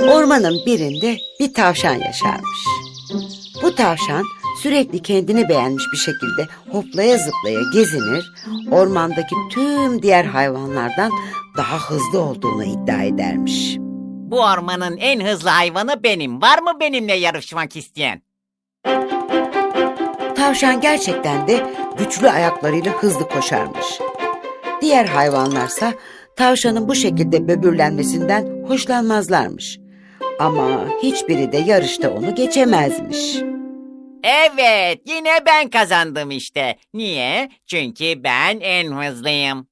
Ormanın birinde bir tavşan yaşarmış. Bu tavşan sürekli kendini beğenmiş bir şekilde hoplaya zıplaya gezinir, ormandaki tüm diğer hayvanlardan daha hızlı olduğunu iddia edermiş. Bu ormanın en hızlı hayvanı benim. Var mı benimle yarışmak isteyen? Tavşan gerçekten de güçlü ayaklarıyla hızlı koşarmış. Diğer hayvanlarsa tavşanın bu şekilde böbürlenmesinden hoşlanmazlarmış. Ama hiçbiri de yarışta onu geçemezmiş. Evet, yine ben kazandım işte. Niye? Çünkü ben en hızlıyım.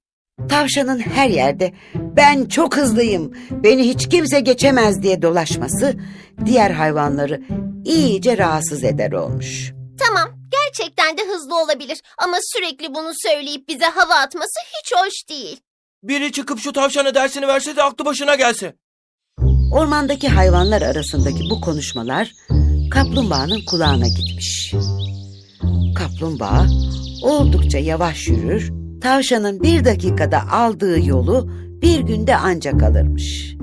Tavşanın her yerde ben çok hızlıyım, beni hiç kimse geçemez diye dolaşması diğer hayvanları iyice rahatsız eder olmuş. Tamam, gerçekten de hızlı olabilir ama sürekli bunu söyleyip bize hava atması hiç hoş değil. Biri çıkıp şu tavşana dersini verse de aklı başına gelse. Ormandaki hayvanlar arasındaki bu konuşmalar kaplumbağanın kulağına gitmiş. Kaplumbağa oldukça yavaş yürür, tavşanın bir dakikada aldığı yolu bir günde ancak alırmış.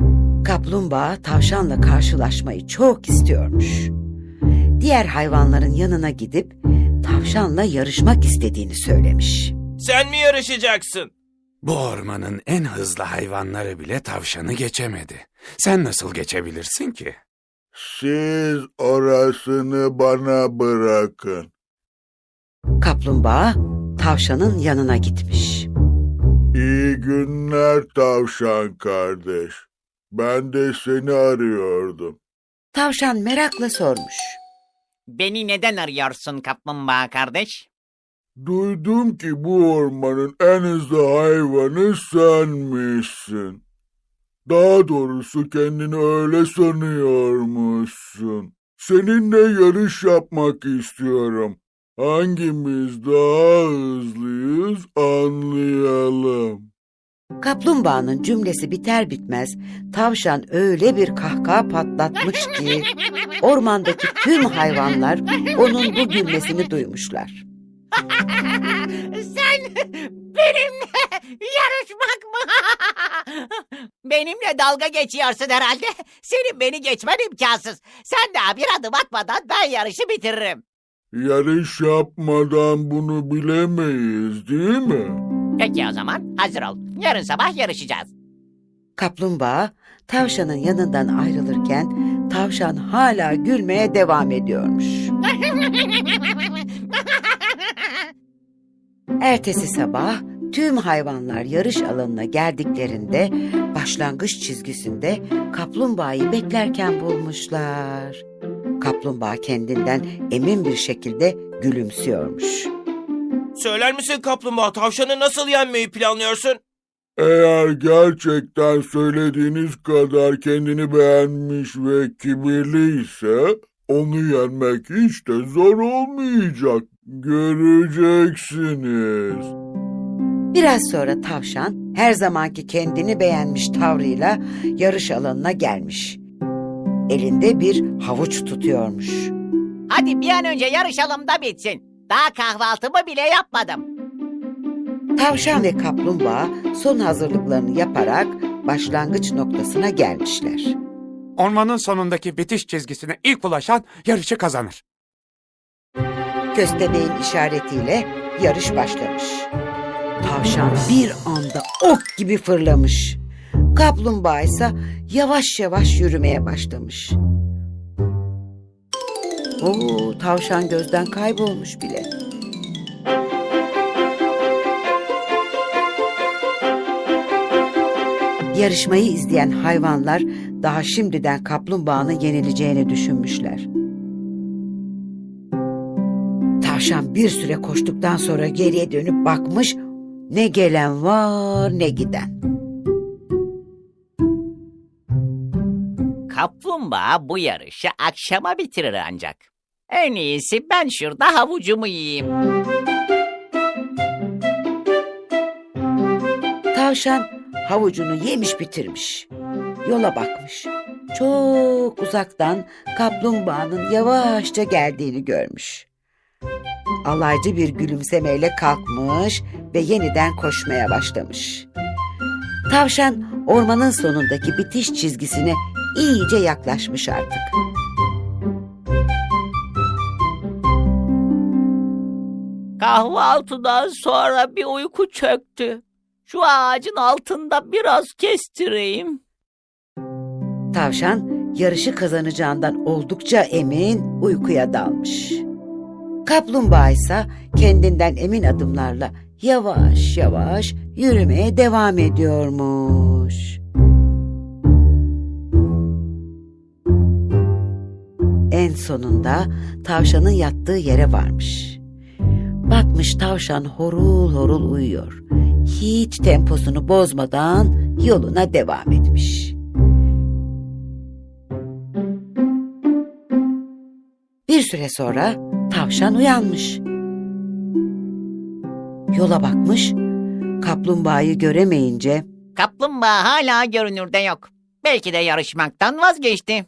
Kaplumbağa tavşanla karşılaşmayı çok istiyormuş. Diğer hayvanların yanına gidip tavşanla yarışmak istediğini söylemiş. Sen mi yarışacaksın? Bu ormanın en hızlı hayvanları bile tavşanı geçemedi. Sen nasıl geçebilirsin ki? Siz orasını bana bırakın. Kaplumbağa tavşanın yanına gitmiş. İyi günler tavşan kardeş. Ben de seni arıyordum. Tavşan merakla sormuş. Beni neden arıyorsun kaplumbağa kardeş? Duydum ki bu ormanın en hızlı hayvanı senmişsin. Daha doğrusu kendini öyle sanıyormuşsun. Seninle yarış yapmak istiyorum. Hangimiz daha hızlıyız anlayalım. Kaplumbağanın cümlesi biter bitmez tavşan öyle bir kahkaha patlatmış ki ormandaki tüm hayvanlar onun bu gülmesini duymuşlar. Sen benimle yarışmak mı? benimle dalga geçiyorsun herhalde. Senin beni geçmen imkansız. Sen daha bir adım atmadan ben yarışı bitiririm. Yarış yapmadan bunu bilemeyiz değil mi? Peki o zaman hazır ol. Yarın sabah yarışacağız. Kaplumbağa tavşanın yanından ayrılırken tavşan hala gülmeye devam ediyormuş. Ertesi sabah tüm hayvanlar yarış alanına geldiklerinde başlangıç çizgisinde kaplumbağayı beklerken bulmuşlar. Kaplumbağa kendinden emin bir şekilde gülümsüyormuş. Söyler misin kaplumbağa tavşanı nasıl yenmeyi planlıyorsun? Eğer gerçekten söylediğiniz kadar kendini beğenmiş ve kibirliyse onu yenmek hiç de zor olmayacak. Göreceksiniz. Biraz sonra tavşan her zamanki kendini beğenmiş tavrıyla yarış alanına gelmiş. Elinde bir havuç tutuyormuş. Hadi bir an önce yarışalım da bitsin. Daha kahvaltımı bile yapmadım. Tavşan ve kaplumbağa son hazırlıklarını yaparak başlangıç noktasına gelmişler. Ormanın sonundaki bitiş çizgisine ilk ulaşan yarışı kazanır. Köstebeğin işaretiyle yarış başlamış. Tavşan bir anda ok gibi fırlamış. Kaplumbağa ise yavaş yavaş yürümeye başlamış. Oo, tavşan gözden kaybolmuş bile. Yarışmayı izleyen hayvanlar daha şimdiden kaplumbağanın yenileceğini düşünmüşler. Tavşan bir süre koştuktan sonra geriye dönüp bakmış, ne gelen var ne giden. Kaplumbağa bu yarışı akşama bitirir ancak. En iyisi ben şurada havucumu yiyeyim. Tavşan havucunu yemiş bitirmiş. Yola bakmış. Çok uzaktan kaplumbağanın yavaşça geldiğini görmüş. Alaycı bir gülümsemeyle kalkmış ve yeniden koşmaya başlamış. Tavşan ormanın sonundaki bitiş çizgisine iyice yaklaşmış artık. Kahvaltıdan sonra bir uyku çöktü. Şu ağacın altında biraz kestireyim. Tavşan yarışı kazanacağından oldukça emin uykuya dalmış. Kaplumbağa ise kendinden emin adımlarla yavaş yavaş yürümeye devam ediyormuş. En sonunda tavşanın yattığı yere varmış. Bakmış tavşan horul horul uyuyor. Hiç temposunu bozmadan yoluna devam etmiş. Bir süre sonra tavşan uyanmış. Yola bakmış, kaplumbağayı göremeyince Kaplumbağa hala görünürde yok. Belki de yarışmaktan vazgeçti.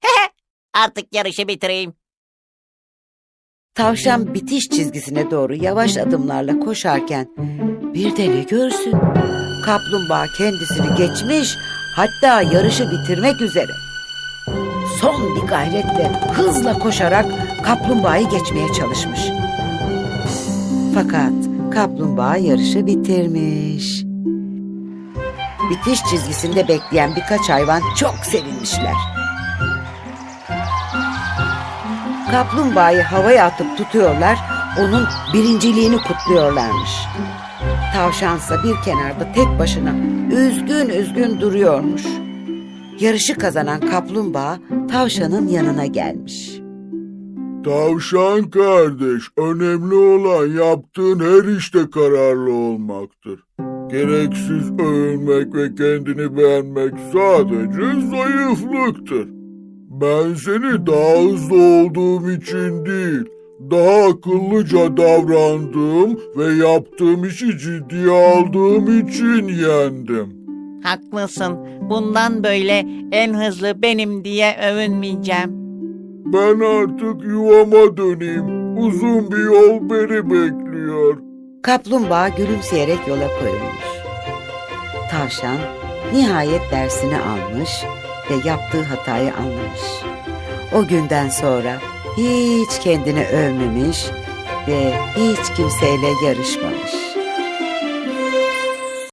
Hehe, artık yarışı bitireyim. tavşan bitiş çizgisine doğru yavaş adımlarla koşarken bir de ne görsün? Kaplumbağa kendisini geçmiş, hatta yarışı bitirmek üzere. Gayretle hızla koşarak kaplumbağayı geçmeye çalışmış. Fakat kaplumbağa yarışı bitirmiş. Bitiş çizgisinde bekleyen birkaç hayvan çok sevinmişler. Kaplumbağayı havaya atıp tutuyorlar, onun birinciliğini kutluyorlarmış. Tavşansa bir kenarda tek başına üzgün üzgün duruyormuş. Yarışı kazanan kaplumbağa tavşanın yanına gelmiş. Tavşan kardeş, önemli olan yaptığın her işte kararlı olmaktır. Gereksiz övünmek ve kendini beğenmek sadece zayıflıktır. Ben seni daha hızlı olduğum için değil, daha akıllıca davrandığım ve yaptığım işi ciddiye aldığım için yendim. Haklısın. Bundan böyle en hızlı benim diye övünmeyeceğim. Ben artık yuvama döneyim. Uzun bir yol beni bekliyor. Kaplumbağa gülümseyerek yola koyulmuş. Tavşan nihayet dersini almış ve yaptığı hatayı anlamış. O günden sonra hiç kendini övmemiş ve hiç kimseyle yarışmamış.